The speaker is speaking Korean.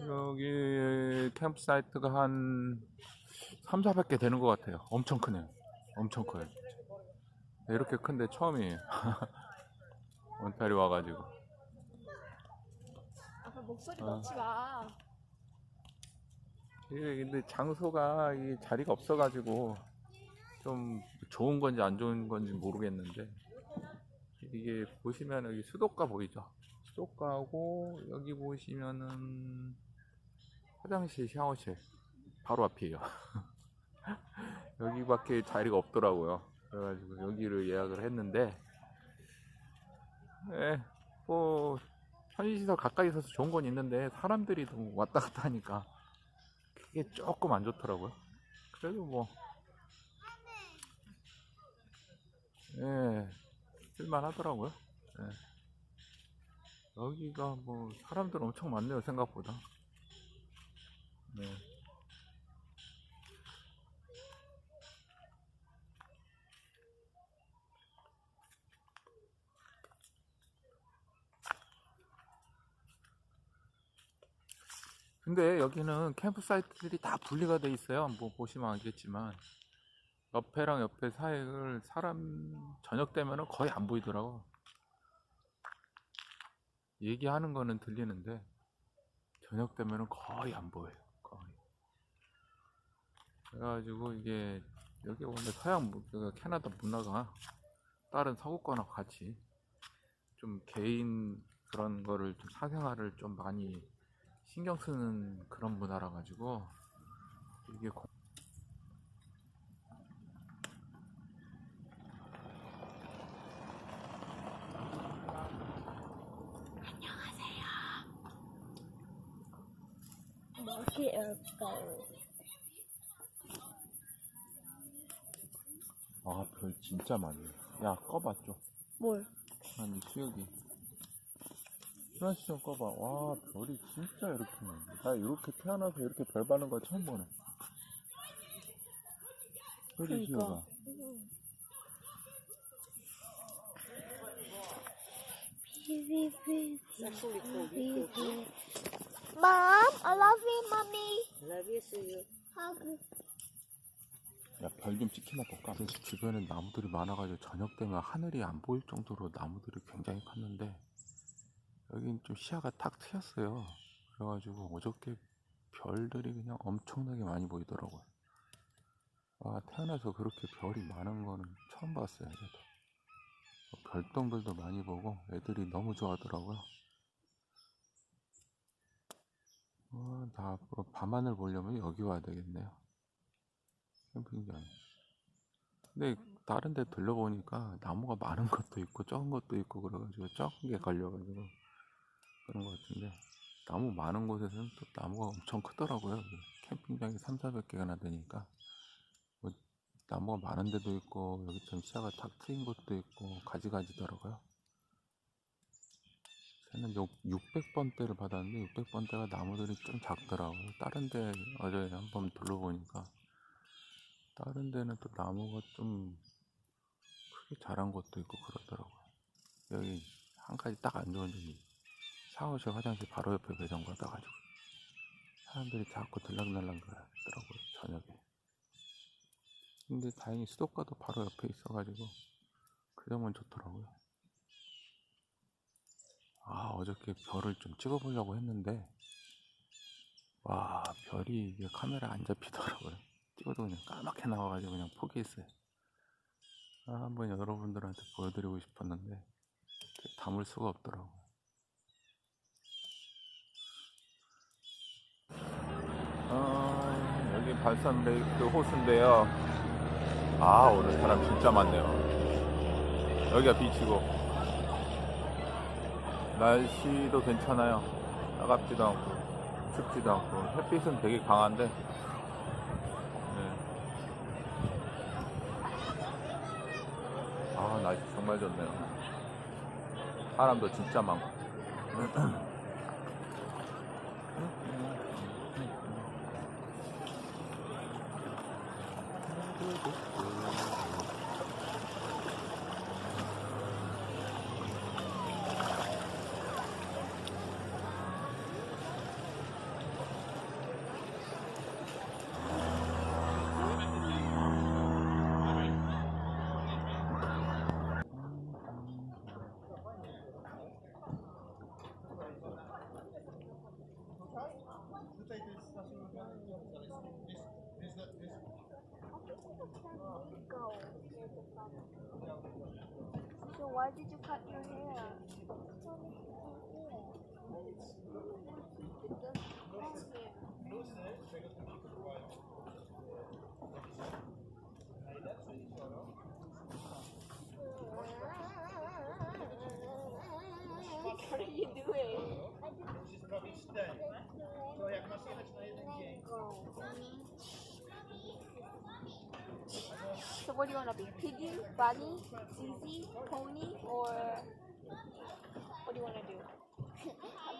여기 캠프 사이트가 한 3, 400개 되는 것 같아요. 엄청 크네요. 엄청 커요. 네, 이렇게 큰데 처음이에요. 원탈이 와가지고. 아빠 목소리 아. 넣지 마. 이게 근데 장소가 이 자리가 없어가지고 좀 좋은 건지 안 좋은 건지 모르겠는데 이게 보시면 여기 수도가 보이죠? 수도가하고 여기 보시면은 화장실, 샤워실 바로 앞이에요. 여기밖에 자리가 없더라고요. 그래가지고 여기를 예약을 했는데 예, 뭐 편의시설 가까이 있어서 좋은 건 있는데 사람들이 왔다 갔다 하니까 그게 조금 안 좋더라고요. 그래도 뭐, 예, 쓸만 하더라고요. 예. 여기가 뭐, 사람들 엄청 많네요, 생각보다. 네. 근데 여기는 캠프 사이트들이 다 분리가 돼 있어요. 뭐 보시면 알겠지만 옆에랑 옆에 사이를 사람 저녁 되면은 거의 안 보이더라고. 얘기하는 거는 들리는데 저녁 되면은 거의 안 보여요. 그래가지고 이게 여기 원래 서양 캐나다 문화가 다른 서구권과 같이 좀 개인 그런 거를 좀 사생활을 좀 많이 신경 쓰는 그런 문화라 가지고 이게 고- 멋이을까요? 별 진짜 많네. 야, 꺼봐 좀. 뭘? 아니 수혁이. 플라시 좀 꺼봐. 와, 별이 진짜 이렇게 많네. 나 이렇게 태어나서 이렇게 별 받는 거 처음 보네. 그지 그러니까. 수혁아. Mom, I love you, mommy. Love you, see you. Hug. 야, 별좀 찍히나 볼까? 그래서 주변에 나무들이 많아가지고 저녁 되면 하늘이 안 보일 정도로 나무들이 굉장히 컸는데 여긴 좀 시야가 탁 트였어요. 그래가지고 어저께 별들이 그냥 엄청나게 많이 보이더라고요. 와, 태어나서 그렇게 별이 많은 거는 처음 봤어요. 그래도. 별똥별도 많이 보고 애들이 너무 좋아하더라고요. 와, 나 밤하늘 보려면 여기 와야 되겠네요. 캠핑장. 근데 다른 데 들러보니까 나무가 많은 것도 있고 적은 것도 있고 그래가지고 적은 게 걸려가지고 그런 것 같은데 나무 많은 곳에서는 또 나무가 엄청 크더라고요. 그 캠핑장이 3, 400개가 되니까 뭐 나무가 많은 데도 있고 여기 좀 시야가 탁 트인 곳도 있고 가지가지더라고요. 저는 600번대를 받았는데 600번대가 나무들이 좀 작더라고요. 다른 데 어제 한번 둘러보니까 다른 데는 또 나무가 좀 크게 자란 것도 있고 그러더라고요. 여기 한 가지 딱 안 좋은 점이 샤워실 화장실 바로 옆에 배정 받아가지고 사람들이 자꾸 들락날락 그러더라고요 저녁에. 근데 다행히 수도가도 바로 옆에 있어가지고 그 점은 좋더라고요. 아 어저께 별을 좀 찍어보려고 했는데 와 별이 이게 카메라 안 잡히더라고요. 찍어도 그냥 까맣게 나와가지고 그냥 포기했어요. 아, 한번 여러분들한테 보여드리고 싶었는데 담을 수가 없더라고요. 아, 여기 발산 레이크 호수인데요. 아, 오늘 사람 진짜 많네요. 여기가 비치고. 날씨도 괜찮아요. 따갑지도 않고, 춥지도 않고, 햇빛은 되게 강한데, 네. 아, 날씨 정말 좋네요. 사람도 진짜 많고. So why did you cut your hair? What are what do you want to be? Piggy, bunny, Zizi, pony, or what do you want to do?